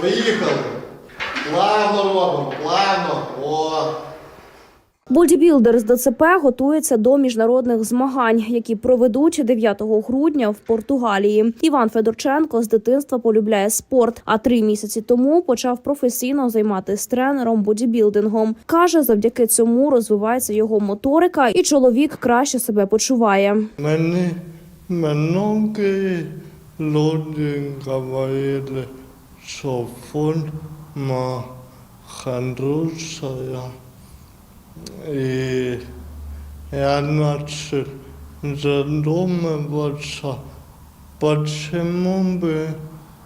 Поїхали. Плавно робимо, плавно. О. Бодібілдер з ДЦП готується до міжнародних змагань, які проведуть 9 грудня в Португалії. Іван Федорченко з дитинства полюбляє спорт, а три місяці тому почав професійно займатися тренером бодібілдингом. каже, завдяки цьому розвивається його моторика, і чоловік краще себе почуває. Many mnoge люди говорили, що форма хорошая. І я начал задумываться, почему бы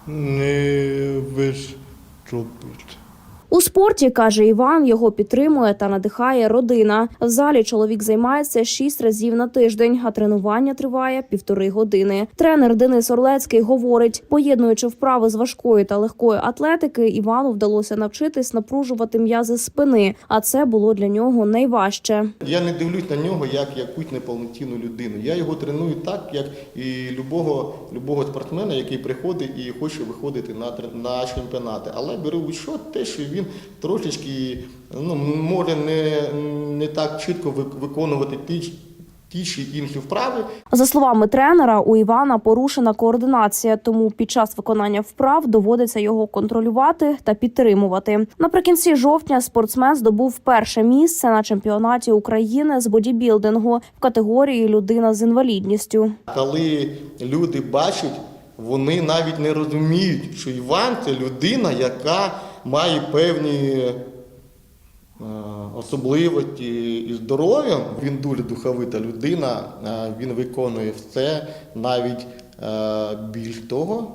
не выступить. Спорті каже Іван, його підтримує та надихає родина. В залі чоловік займається шість разів на тиждень, а тренування триває півтори години. Тренер Денис Орлецький говорить, поєднуючи вправи з важкої та легкої атлетики, Івану вдалося навчитись напружувати м'язи спини, а це було для нього найважче. Я не дивлюсь на нього як якусь неповноцінну людину. Я його треную так, як і любого, любого спортсмена, який приходить і хоче виходити на, на чемпіонати. Але беру що те, що він трошечки ну, може не, не так чітко вик- виконувати ті, ті чи інші вправи, За словами тренера, у Івана порушена координація, тому під час виконання вправ доводиться його контролювати та підтримувати. Наприкінці жовтня спортсмен здобув перше місце на чемпіонаті України з бодібілдингу в категорії людина з інвалідністю. Коли люди бачать, вони навіть не розуміють, що Іван це людина, яка має певні е, особливості і здоров'я. Він дуже духовита людина, е, він виконує все, навіть е, більш того.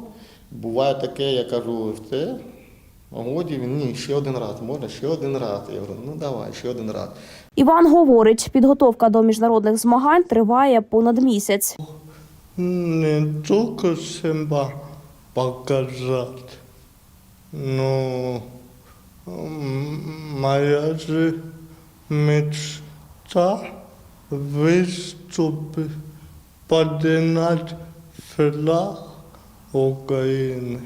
Буває таке, я кажу, все. Годі він ні, ще один раз, можна ще один раз. Я говорю, ну давай, ще один раз. Іван говорить, підготовка до міжнародних змагань триває понад місяць. не только себя показать, но м, моя же мечта выступить, поднять флаг Украины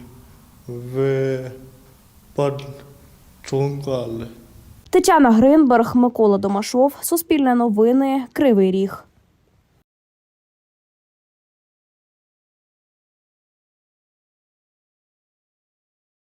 в. Тетяна Гринберг, Микола Домашов, Суспільне новини, Кривий Ріг.